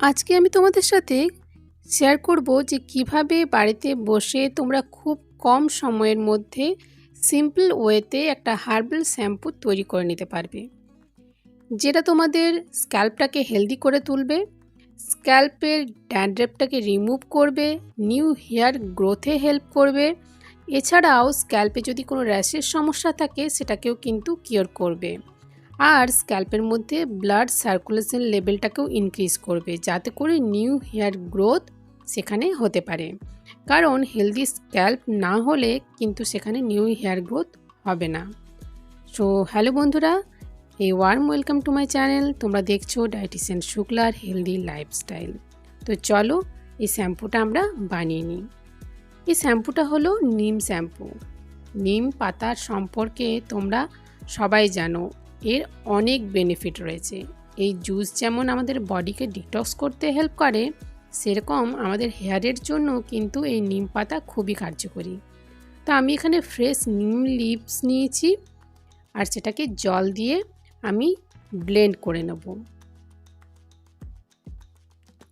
আজকে আমি তোমাদের সাথে শেয়ার করব যে কীভাবে বাড়িতে বসে তোমরা খুব কম সময়ের মধ্যে সিম্পল ওয়েতে একটা হার্বাল শ্যাম্পু তৈরি করে নিতে পারবে। যেটা তোমাদের স্ক্যাল্পটাকে হেলদি করে তুলবে স্ক্যাল্পের ড্যান্ড্রেপটাকে রিমুভ করবে নিউ হেয়ার গ্রোথে হেল্প করবে। এছাড়াও স্ক্যাল্পে যদি কোনো র্যাশের সমস্যা থাকে, সেটাকেও কিন্তু কিওর করবে। আর স্ক্যাল্পের মধ্যে ব্লাড সার্কুলেশন লেভেলটাকেও ইনক্রিজ করবে, যাতে করে নিউ হেয়ার গ্রোথ সেখানে হতে পারে। কারণ হেলদি স্ক্যাল্প না হলে কিন্তু সেখানে নিউ হেয়ার গ্রোথ হবে না। সো হ্যালো বন্ধুরা এই warm welcome to my channel তোমরা দেখছ ডায়েটিশিয়ান শুক্লার হেলদি লাইফস্টাইল তো চলো এই শ্যাম্পুটা আমরা বানিয়ে নিই। এই শ্যাম্পুটা হলো নিম শ্যাম্পু। নিম পাতার সম্পর্কে তোমরা সবাই জানো। এর অনেক বেনিফিট রয়েছে। এই জুস যেমন আমাদের বডিকে ডিটক্স করতে হেল্প করে, সেরকম আমাদের হেয়ারের জন্য কিন্তু এই নিম পাতা খুবই কার্যকরী। তো আমি এখানে ফ্রেশ নিম লিভস নিয়েছি আর সেটাকে জল দিয়ে আমি ব্লেন্ড করে নেব।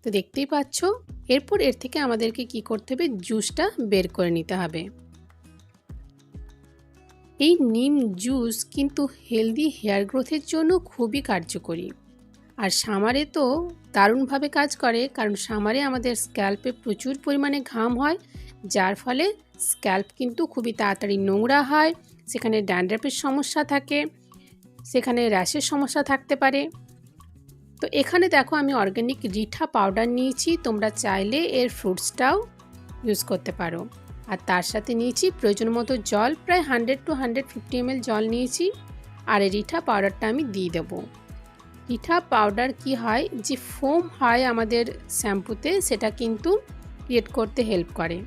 তো দেখতেই পাচ্ছ, এরপর এর থেকে আমাদেরকে কি করতে হবে? জুসটা বের করে নিতে হবে। এই নিম জুস কিন্তু হেলদি হেয়ার গ্রোথের জন্য খুবই কার্যকরী। আর সামারে তো দারুণভাবে কাজ করে, কারণ সামারে আমাদের স্ক্যাল্পে প্রচুর পরিমাণে ঘাম হয়, যার ফলে স্ক্যাল্প কিন্তু খুবই তাড়াতাড়ি নোংরা হয়, সেখানে ড্যান্ড্রাফের সমস্যা থাকে, সেখানে র্যাশের সমস্যা থাকতে পারে। তো এখানে দেখো আমি অর্গ্যানিক রিঠা পাউডার নিয়েছি, তোমরা চাইলে এর ফ্রুটসটাও ইউজ করতে পারো। আর তার সাথে নিয়েছি প্রয়োজন মতো জল, প্রায় hundred to hundred fifty M জল নিয়েছি। আর এই রিঠা পাউডারটা আমি দিয়ে দেবো। রিঠা পাউডার কি হয়? যে ফোম হয় আমাদের শ্যাম্পুতে সেটা কিন্তু ক্রিয়েট করতে হেল্প করে।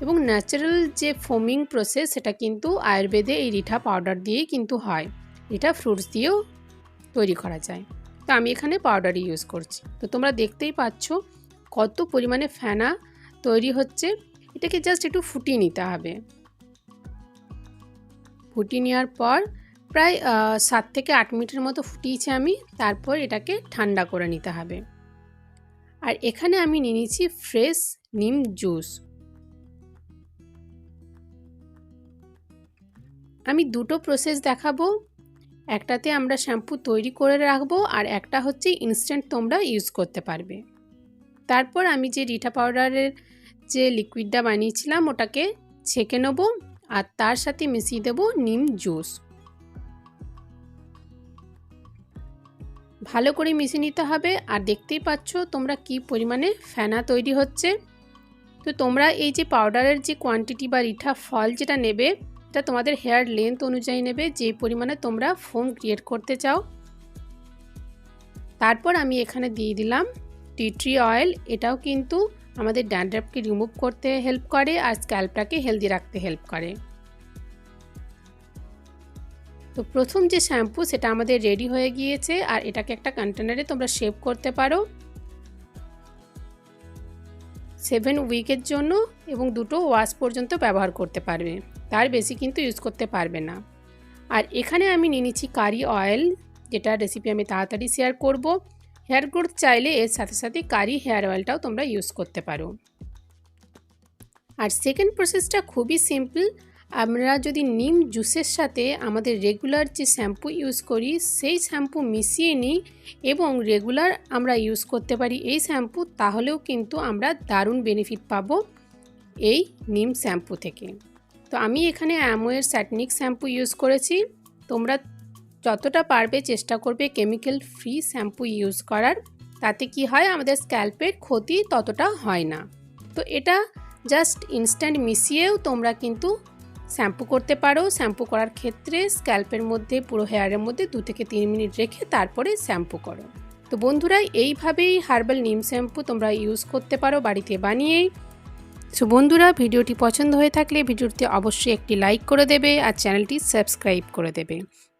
এবং ন্যাচারাল যে ফোমিং প্রসেস সেটা কিন্তু আয়ুর্বেদে এই রিঠা পাউডার দিয়েই কিন্তু হয়। রিঠা ফ্রুটস দিয়েও তৈরি করা যায়। তো আমি এখানে পাউডারই ইউজ করছি। তো তোমরা দেখতেই পাচ্ছ কত পরিমাণে ফেনা তৈরি হচ্ছে। এটাকে জাস্ট একটু ফুটিয়ে নিতে হবে। ফুটিয়ে নেওয়ার পর প্রায় সাত থেকে আট মিনিটের মতো ফুটিয়েছি আমি, তারপর এটাকে ঠান্ডা করে নিতে হবে। আর এখানে আমি নিয়ে নিয়েছি ফ্রেশ নিম জুস আমি দুটো প্রসেস দেখাবো। একটাতে আমরা শ্যাম্পু তৈরি করে রাখব, আর একটা হচ্ছে ইনস্ট্যান্ট তোমরা ইউজ করতে পারবে। তারপর আমি যে রিঠা পাউডারের যে লিকুইডটা বানিয়েছিলাম, ওটাকে ছেঁকে নেব আর তার সাথে মিশিয়ে দেব নিম জুস। ভালো করে মিশিয়ে নিতে হবে আর দেখতেই পাচ্ছ তোমরা কি পরিমাণে ফেনা তৈরি হচ্ছে। তো তোমরা এই যে পাউডারের যে কোয়ান্টিটি বা রিঠা ফল যেটা নেবে, এটা তোমাদের হেয়ার লেন্থ অনুযায়ী নেবে, যে পরিমাণে তোমরা ফোম ক্রিয়েট করতে চাও। তারপর আমি এখানে দিয়ে দিলাম টি ট্রি অয়েল, এটাও কিন্তু আমাদের ড্যান্ড্রাফকে রিমুভ করতে হেল্প করে আর স্ক্যাল্পটাকে হেলদি রাখতে হেল্প করে। তো প্রথম যে শ্যাম্পু, সেটা আমাদের রেডি হয়ে গিয়েছে আর এটাকে একটা কন্টেনারে তোমরা শেভ করতে পারো। সেভেন উইকের জন্য এবং দুটো ওয়াশ পর্যন্ত ব্যবহার করতে পারবে, তার বেশি কিন্তু ইউজ করতে পারবে না। আর এখানে আমি নিয়ে নিচ্ছি কারি অয়েল, যেটা রেসিপি আমি তাড়াতাড়ি শেয়ার করব। হেয়ার গ্রোথ চাইলে এর সাথে সাথে কারি হেয়ার অয়েলটাও তোমরা ইউজ করতে পারো। আর সেকেন্ড প্রসেসটা খুবই সিম্পল আমরা যদি নিম জুসের সাথে আমাদের রেগুলার যে শ্যাম্পু ইউজ করি, সেই শ্যাম্পু মিশিয়ে নিই এবং রেগুলার আমরা ইউজ করতে পারি এই শ্যাম্পু তাহলেও কিন্তু আমরা দারুণ বেনিফিট পাবো এই নিম শ্যাম্পু থেকে। তো আমি এখানে অ্যামোয়ের স্যাটনিক শ্যাম্পু ইউজ করেছি। তোমরা যতটা পারবে চেষ্টা করবে কেমিক্যাল ফ্রি শ্যাম্পু ইউজ করার, তাতে কি হয় আমাদের স্ক্যাল্পের ক্ষতি ততটা হয় না। তো এটা জাস্ট ইনস্ট্যান্ট মিশিয়েও তোমরা কিন্তু শ্যাম্পু করতে পারো। শ্যাম্পু করার ক্ষেত্রে স্ক্যাল্পের মধ্যে, পুরো হেয়ারের মধ্যে দু থেকে তিন মিনিট রেখে তারপরে শ্যাম্পু করো। তো বন্ধুরা, এইভাবেই হার্বাল নিম শ্যাম্পু তোমরা ইউজ করতে পারো বাড়িতে বানিয়েই। সো বন্ধুরা, ভিডিওটি পছন্দ হয়ে থাকলে ভিডিওটি অবশ্যই একটি লাইক করে দেবে আর চ্যানেলটি সাবস্ক্রাইব করে দেবে।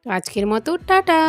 আজকের মতো টাটা।